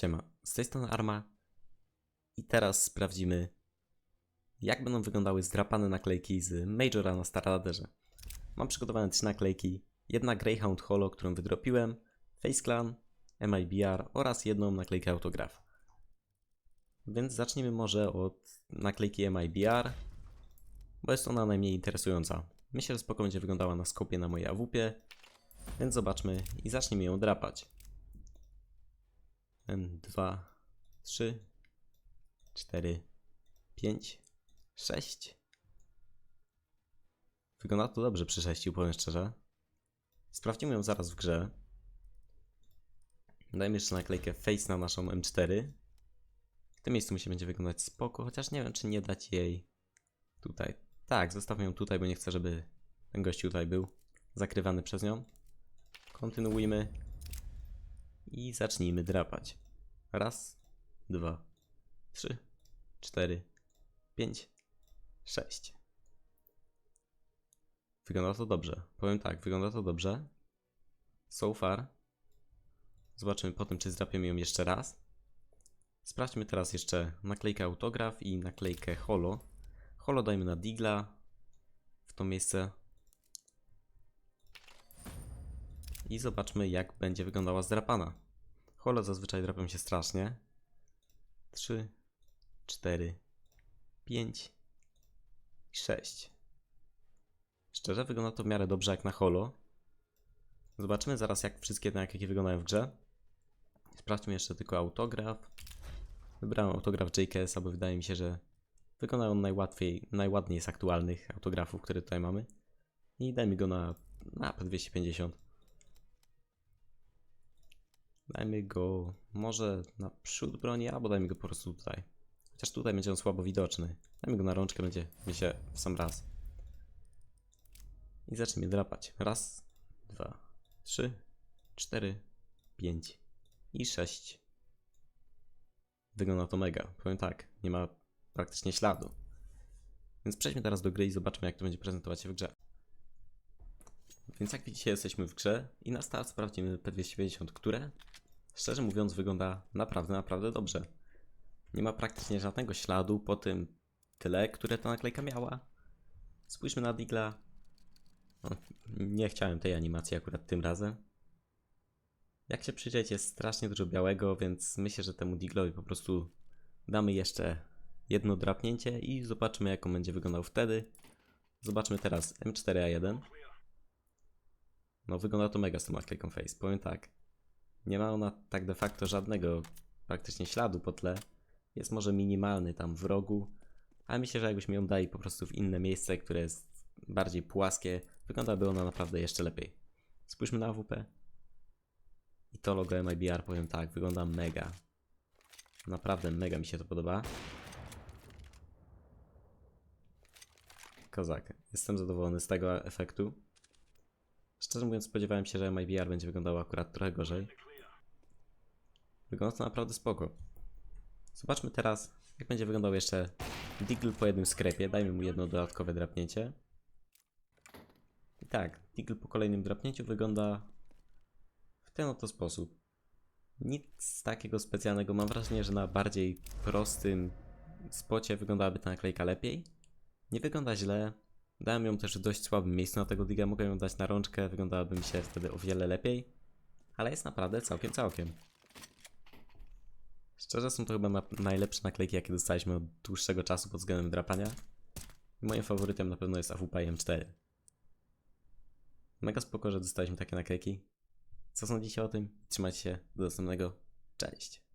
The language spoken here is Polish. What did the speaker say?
Siema, z tej strony Arma i teraz sprawdzimy jak będą wyglądały zdrapane naklejki z Majora na Starladerze. Mam przygotowane trzy naklejki, jedna Greyhound Holo, którą wydropiłem, Face Clan, MIBR oraz jedną naklejkę autograf. Więc zacznijmy może od naklejki MIBR, bo jest ona najmniej interesująca. Myślę, że spoko będzie wyglądała na skopie na mojej AWP, więc zobaczmy i zacznijmy ją drapać. 1, 2, 3, 4, 5, 6. Wygląda to dobrze przy 6, powiem szczerze. Sprawdzimy ją zaraz w grze. Dajmy jeszcze naklejkę Face na naszą M4. W tym miejscu musi będzie wyglądać spoko, chociaż nie wiem, czy nie dać jej tutaj. Tak, zostawmy ją tutaj, bo nie chcę, żeby ten gościu tutaj był zakrywany przez nią. Kontynuujmy i zacznijmy drapać. Raz, dwa, trzy, cztery, pięć, sześć. Wygląda to dobrze. Powiem tak, wygląda to dobrze. So far. Zobaczymy potem, czy zdrapiemy ją jeszcze raz. Sprawdźmy teraz jeszcze naklejkę autograf i naklejkę holo. Holo dajmy na digla w to miejsce. I zobaczmy, jak będzie wyglądała zdrapana. Holo zazwyczaj drapią się strasznie. 3, 4, 5 i 6. Szczerze wygląda to w miarę dobrze jak na holo. Zobaczymy zaraz jak wszystkie te jakie wyglądają w grze. Sprawdźmy jeszcze tylko autograf. Wybrałem autograf JKS, bo wydaje mi się, że wygląda on najłatwiej, najładniej z aktualnych autografów, które tutaj mamy. I dajmy go na, na P250. Dajmy go może na przód broni, albo dajmy go po prostu tutaj. Chociaż tutaj będzie on słabo widoczny. Dajmy go na rączkę, będzie mi się w sam raz. I zacznijmy drapać. Raz, dwa, trzy, cztery, pięć i sześć. Wygląda to mega. Powiem tak, nie ma praktycznie śladu. Więc przejdźmy teraz do gry i zobaczmy, jak to będzie prezentować się w grze. Więc jak widzicie, jesteśmy w grze i na start sprawdzimy P250, które szczerze mówiąc wygląda naprawdę, naprawdę dobrze. Nie ma praktycznie żadnego śladu po tym tyle, które ta naklejka miała. Spójrzmy na Digla. No, nie chciałem tej animacji akurat tym razem. Jak się przyjrzeć, jest strasznie dużo białego, więc myślę, że temu Diglowi po prostu damy jeszcze jedno drapnięcie i zobaczymy, jak on będzie wyglądał wtedy. Zobaczmy teraz M4A1. No wygląda to mega z tą naklejką Face, powiem tak. Nie ma ona tak de facto żadnego praktycznie śladu po tle. Jest może minimalny tam w rogu, ale myślę, że jakbyśmy ją dali po prostu w inne miejsce, które jest bardziej płaskie, wyglądałaby ona naprawdę jeszcze lepiej. Spójrzmy na AWP. I to logo MIBR, powiem tak, wygląda mega. Naprawdę mega mi się to podoba. Kozak. Jestem zadowolony z tego efektu. Szczerze mówiąc, spodziewałem się, że MIBR będzie wyglądało akurat trochę gorzej. Wygląda to naprawdę spoko. Zobaczmy teraz, jak będzie wyglądał jeszcze Diggle po jednym sklepie. Dajmy mu jedno dodatkowe drapnięcie. I tak, Diggle po kolejnym drapnięciu wygląda w ten oto sposób. Nic takiego specjalnego. Mam wrażenie, że na bardziej prostym spocie wyglądałaby ta naklejka lepiej. Nie wygląda źle. Dałem ją też w dość słabym miejscu na tego diga. Mogę ją dać na rączkę, wyglądałaby mi się wtedy o wiele lepiej. Ale jest naprawdę całkiem, całkiem. Szczerze są to chyba na, najlepsze naklejki, jakie dostaliśmy od dłuższego czasu pod względem drapania. I moim faworytem na pewno jest AWP M4. Mega spoko, że dostaliśmy takie naklejki. Co sądzicie o tym? Trzymajcie się, do następnego. Cześć!